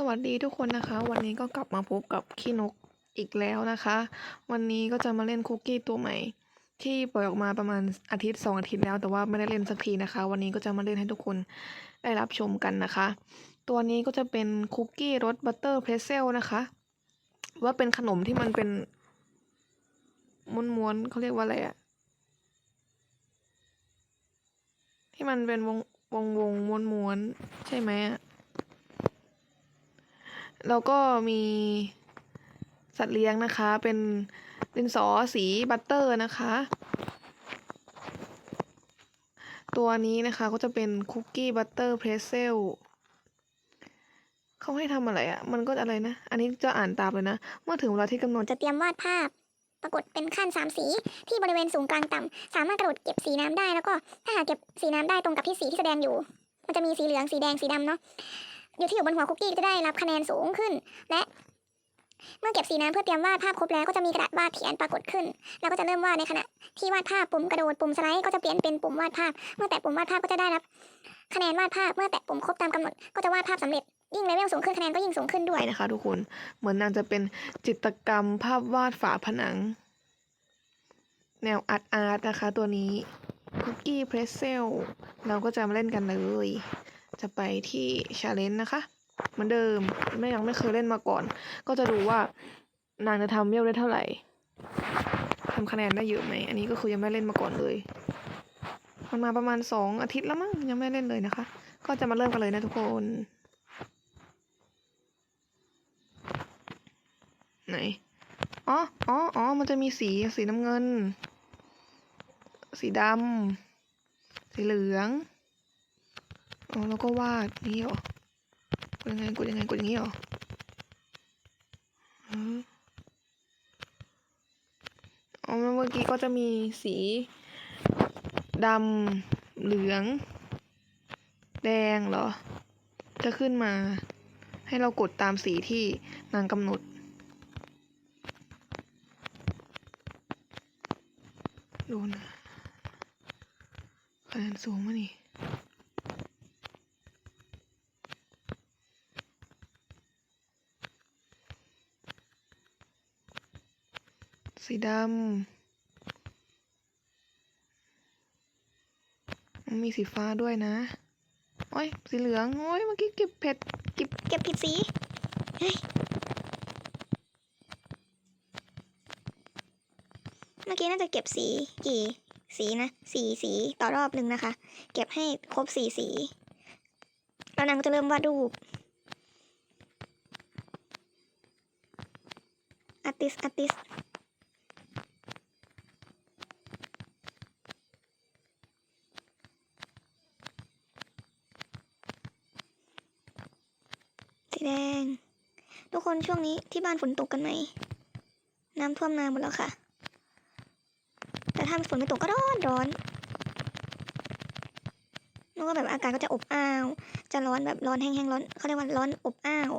สวัสดีทุกคนนะคะ วันนี้ก็กลับมาพบกับขี้นกอีกแล้วนะคะ วันนี้ก็จะมาเล่นคุกกี้ตัวใหม่ ที่ปล่อยออกมาประมาณอาทิตย์สองอาทิตย์แล้วแต่ว่าไม่ได้เล่นสักทีนะคะ วันนี้ก็จะมาเล่นให้ทุกคนได้รับชมกันนะคะ ตัวนี้ก็จะเป็นคุกกี้รสบัตเตอร์เพรสเซลนะคะ ว่าเป็นขนมที่มันเป็นม้วนๆเขาเรียกว่าอะไรอะที่มันเป็นวงวงวงม้วนม้วนๆใช่ไหมอะ แล้วก็มีสัตว์เลี้ยงนะคะ เป็นดินสอสีบัตเตอร์นะคะ ตัวนี้นะคะก็จะเป็นคุกกี้บัตเตอร์เพรสเซลเขาให้ทำอะไรอะ่ะ มันก็อะไรนะ อันนี้จะอ่านตามเลยนะ เมื่อถึงเวลาที่กำหนดจะเตรียมวาดภาพ ปรากฏเป็นขั้นสามสี ที่บริเวณสูงกลางต่ำสามารถกระโดดเก็บสีน้ำได้แล้วก็ถ้าหากเก็บสีน้ำได้ตรงกับที่สีที่แสดงอยู่ มันจะมีสีเหลืองสีแดงสีดำเนาะ อยู่ที่อยู่บนหัวคุกกี้จะได้รับคะแนนสูงขึ้น และเมื่อเก็บสีน้ำเพื่อเตรียมวาดภาพครบแล้วก็จะมีกระดาษวาดเขียนปรากฏขึ้น แล้วก็จะเริ่มวาดในขณะที่วาดภาพปุ่มกระโดดปุ่มสไลด์ก็จะเปลี่ยนเป็นปุ่มวาดภาพ เมื่อแตะปุ่มวาดภาพก็จะได้รับ คะแนนวาดภาพเมื่อแตะปุ่มครบตามกำหนดก็จะวาดภาพสำเร็จ ยิ่งเลเวลสูงขึ้นคะแนนก็ยิ่งสูงขึ้นด้วยนะคะ ทุกคนเหมือนนางจะเป็นจิตรกรรมภาพวาดฝาผนัง แนวอาร์ตอาร์ตนะคะ ตัวนี้คุกกี้เพรสเซลเราก็จะมาเล่นกันเลย จะไปที่ชาเลนจ์นะคะเหมือนเดิมไม่ยังไม่เคยเล่นมาก่อน ก็จะดูว่านางจะทำเวลได้เท่าไหร่ทำคะแนนได้เยอะไหมอันนี้ก็คือยังไม่เล่นมาก่อนเลยมันมาประมาณสองอาทิตย์แล้วมั้งยังไม่เล่นเลยนะคะ ก็จะมาเริ่มกันเลยนะทุกคนไหนอ๋ออ๋ออ๋อมันจะมีสีสีน้ำเงิน สีดำสีเหลือง อ๋อแล้วก็วาดนี่เหรอกดยังไงกดยังไงกดอย่างนี้เหรออ๋อแล้วเมื่อกี้ก็จะมีสีดำเหลือง แดงเหรอ จะขึ้นมา ให้เรากดตามสีที่นางกำหนดดูนะคะแนนสูงมานี่ สีดำมันมีสีฟ้าด้วยนะ โอ้ย สีเหลือง โอ้ย เมื่อกี้เก็บเผ็ดเก็บเก็บผิดสี เฮ้ย เมื่อกี้น่าจะเก็บสีกี่สีนะสี่สีต่อรอบหนึ่งนะคะ เก็บให้ครบสี่สี แล้วนางก็จะเริ่มวาดรูปอาร์ติสอาร์ติส สีแดง ทุกคนช่วงนี้ที่บ้านฝนตกกันไหม น้ำท่วมนาหมดแล้วค่ะ แต่ถ้าฝนไม่ตกก็ร้อนร้อนแล้วก็แบบอากาศก็จะอบอ้าว จะร้อนแบบร้อนแห้งๆร้อนเขาเรียกว่าร้อนอบอ้าว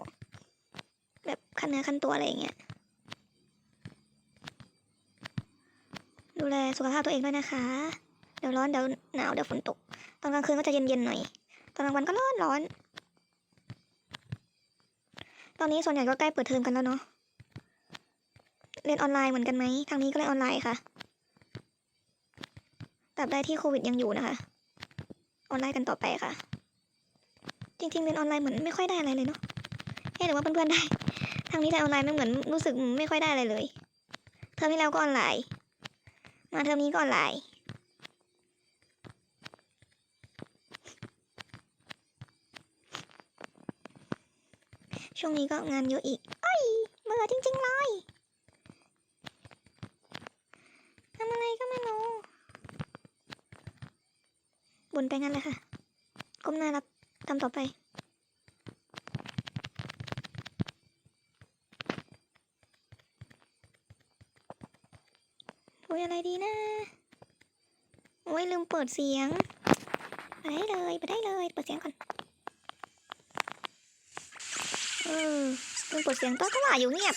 แบบคันเนื้อคันตัวอะไรอย่างเงี้ย ดูแลสุขภาพตัวเองด้วยนะคะ เดี๋ยวร้อนเดี๋ยวหนาวเดี๋ยวฝนตก ตอนกลางคืนก็จะเย็นๆหน่อย ตอนกลางวันก็ร้อนร้อน ตอนนี้ส่วนใหญ่ก็ใกล้เปิดเทอมกันแล้วเนาะ เรียนออนไลน์เหมือนกันไหม ทางนี้ก็เรียนออนไลน์ค่ะตราบใดที่โควิดยังอยู่นะคะ ออนไลน์กันต่อไปค่ะ จริงๆเรียนออนไลน์เหมือนไม่ค่อยได้อะไรเลยเนาะเอ๊หรือว่าเพื่อนๆได้ ทางนี้แต่ออนไลน์ไม่เหมือนรู้สึกไม่ค่อยได้อะไรเลย เทอมที่แล้วก็ออนไลน์ มาเทอมนี้ก็ออนไลน์ ช่วงนี้ก็งานเยอะอีกเอ้ยเบื่อจริงๆเลยทำอะไรก็ไม่รู้บนไปงั้นเลยค่ะ ก้มหน้ารับทำต่อไปโอ้ยอะไรดีนะ โอ้ยลืมเปิดเสียงไปได้เลยไปได้เลย เปิดเสียงก่อน เออ ลืมเปิดเสียงตัวก็ว่าอยู่เงียบ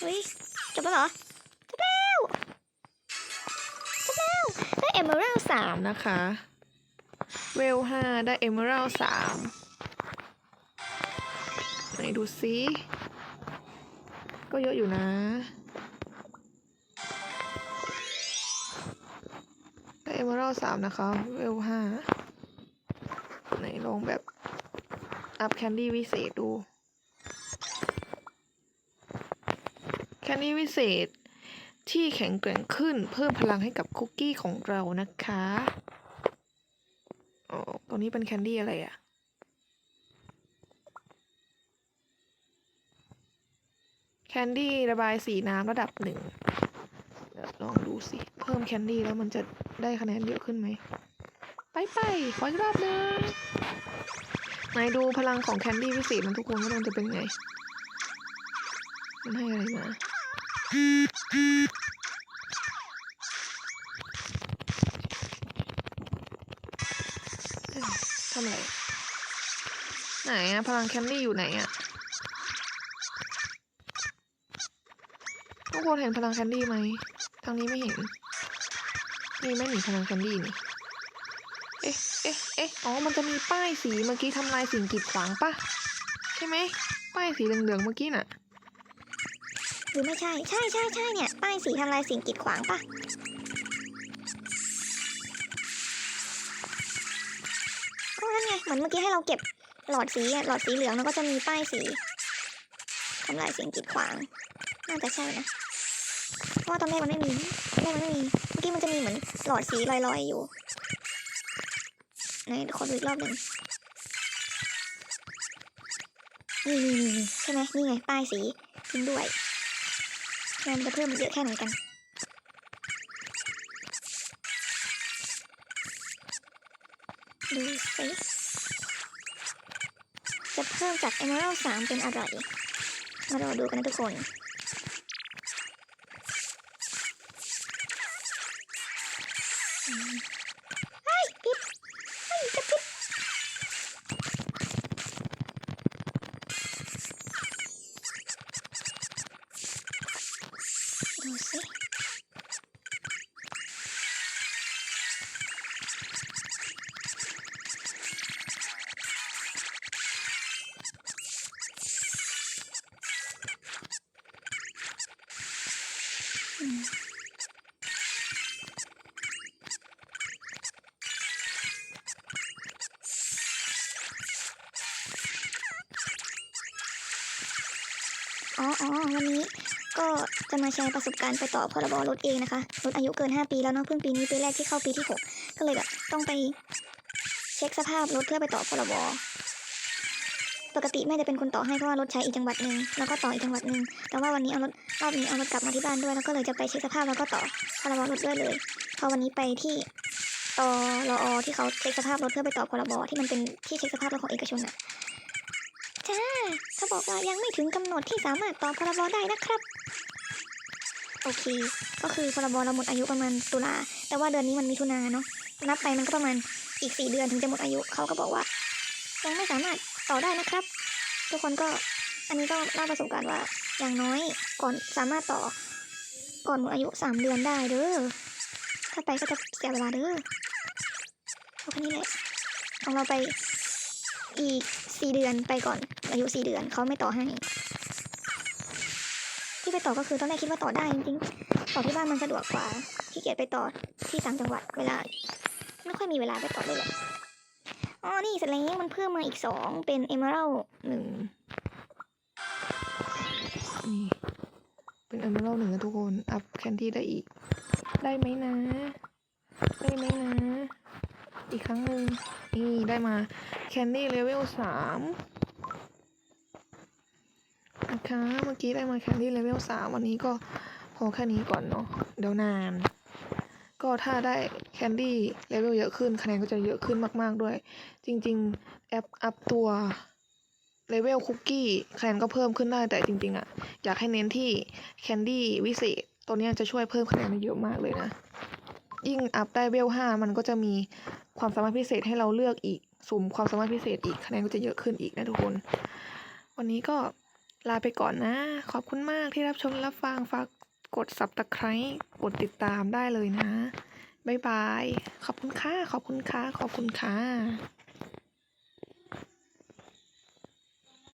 เฮ้ย จบแล้วเหรอ จบแล้ว จบแล้วเฮ้ย Emerald สามนะคะ เวลห้าได้ Emerald สามไหนดูซิ ก็เยอะอยู่นะ ได้ Emerald สามนะคะเวลห้าไหนลงแบบ อัพแคนดี้วิเศษดู แคนดี้วิเศษที่แข็งแกร่งขึ้นเพิ่มพลังให้กับคุกกี้ของเรานะคะอ๋อตัวนี้เป็นแคนดี้อะไรอะแคนดี้ระบายสีน้ำระดับหนึ่ง ลองดูสิ เพิ่มแคนดี้แล้วมันจะได้คะแนนเยอะขึ้นไหม ไปไปขออีกรอบหนึงไหนดูพลังของแคนดี้วิเศษมันทุกคนว่ามันจะเป็นไง มันให้อะไรมาทำอะไร ไหนอะพลังแคนดี้อยู่ไหนอะทุกคนเห็นพลังแคนดี้ไหม ทางนี้ไม่เห็น นี่ไม่หนีพลังแคนดี้นี่ เอ๊ะ เอ๊ะ เอ๊ะ อ๋อ มันจะมีป้ายสีเมื่อกี้ทำลายสิ่งกีดขวางปะใช่ไหม ป้ายสีเหลืองๆเมื่อกี้น่ะ หรือไม่ใช่ ใช่ใช่ใช่เนี่ย ป้ายสีทำลายสิ่งกีดขวางปะก็นั่นไง เหมือนเมื่อกี้ให้เราเก็บหลอดสีหลอดสีเหลืองแล้วก็จะมีป้ายสีทำลายสิ่งกีดขวาง น่าจะใช่นะ เพราะว่าตอนแรกมันไม่มีแรกมันไม่มี เมื่อกี้มันจะมีเหมือนหลอดสีลอยๆอยู่ไหนขอดูอีกรอบหนึ่งนี่นี่นี่ใช่ไหมนี่ไง ป้ายสีจริงด้วยงานมันจะเพิ่มเยอะแค่ไหนกันดูสิจะเพิ่มจาก Emerald 3เป็นอะไร มารอดูกันนะทุกคน อ๋ออ๋อวันนี้ก็จะมาแชร์ประสบการณ์ไปต่อพรบรถเองนะคะรถอายุเกิน 5 ปีแล้วเนาะเพิ่งปีนี้ปีแรกที่เข้าปีที่ 6 ก็เลยแบบต้องไปเช็คสภาพรถเพื่อไปต่อพรบ ปกติแม่จะเป็นคนต่อให้เพราะว่ารถใช้อีกจังหวัดหนึ่งแล้วก็ต่ออีกจังหวัดหนึ่งแต่ว่าวันนี้เอารถรอบนี้เอารถกลับมาที่บ้านด้วยแล้วก็เลยจะไปเช็คสภาพแล้วก็ต่อพรบรถด้วยเลยพอวันนี้ไปที่ตรอที่เขาเช็คสภาพรถเพื่อไปต่อพรบที่มันเป็นที่เช็คสภาพรถของเอกชนอะจ้าเขาบอกว่ายังไม่ถึงกำหนดที่สามารถต่อพรบได้นะครับโอเค ก็คือพรบเราหมดอายุประมาณตุลาแต่ว่าเดือนนี้มันมีทุนาเนาะนับไปมันก็ประมาณอีกสี่เดือนถึงจะหมดอายุเขาก็บอกว่า ยังไม่สามารถต่อได้นะครับ ทุกคนก็อันนี้ก็เล่าประสบการณ์ว่าอย่างน้อยก่อนสามารถต่อก่อนหมดอายุสามเดือนได้เด้อถ้าไปก็จะเสียเวลาเด้อเอาแค่นี้แหละของเราไปอีกสี่เดือนไปก่อนอายุสี่เดือนเขาไม่ต่อให้ที่ไปต่อก็คือตอนแรกคิดว่าต่อได้จริงๆต่อที่บ้านมันสะดวกกว่าขี้เกียจไปต่อที่ต่างจังหวัดเวลา ไม่ค่อยมีเวลาไปต่อเลยแหละ อ๋อ นี่เสร็จแล้วมันเพิ่มมาอีกสองเป็น Emerald หนึ่งนี่เป็นอันเมอรัลหนึ่งนะทุกคน อัพแคนดี้ได้อีก ได้ไหมนะ ได้ไหมนะ อีกครั้งหนึ่งนี่ได้มาแคนดี้เลเวลสามนะคะเมื่อกี้ได้มาแคนดี้เลเวลสามวันนี้ก็พอแค่นี้ก่อนเนาะเดี๋ยวนาน ก็ถ้าได้แคนดี้เลเวลเยอะขึ้นคะแนนก็จะเยอะขึ้นมาก ๆ ด้วย จริง ๆ แอปอัพตัวเลเวลคุกกี้คะแนนก็เพิ่มขึ้นได้แต่จริง ๆอะอยากให้เน้นที่แคนดี้วิเศษ ตัวนี้จะช่วยเพิ่มคะแนนได้เยอะมากเลยนะ ยิ่งอัพได้เวลห้ามันก็จะมีความสามารถพิเศษให้เราเลือกอีกสุ่มความสามารถพิเศษอีกคะแนนก็จะเยอะขึ้นอีกนะทุกคน วันนี้ก็ลาไปก่อนนะ ขอบคุณมากที่รับชมรับฟังฝาก กด subscribe กดติดตามได้เลยนะ บ๊ายบาย ขอบคุณค่ะ ขอบคุณค่ะ ขอบคุณค่ะ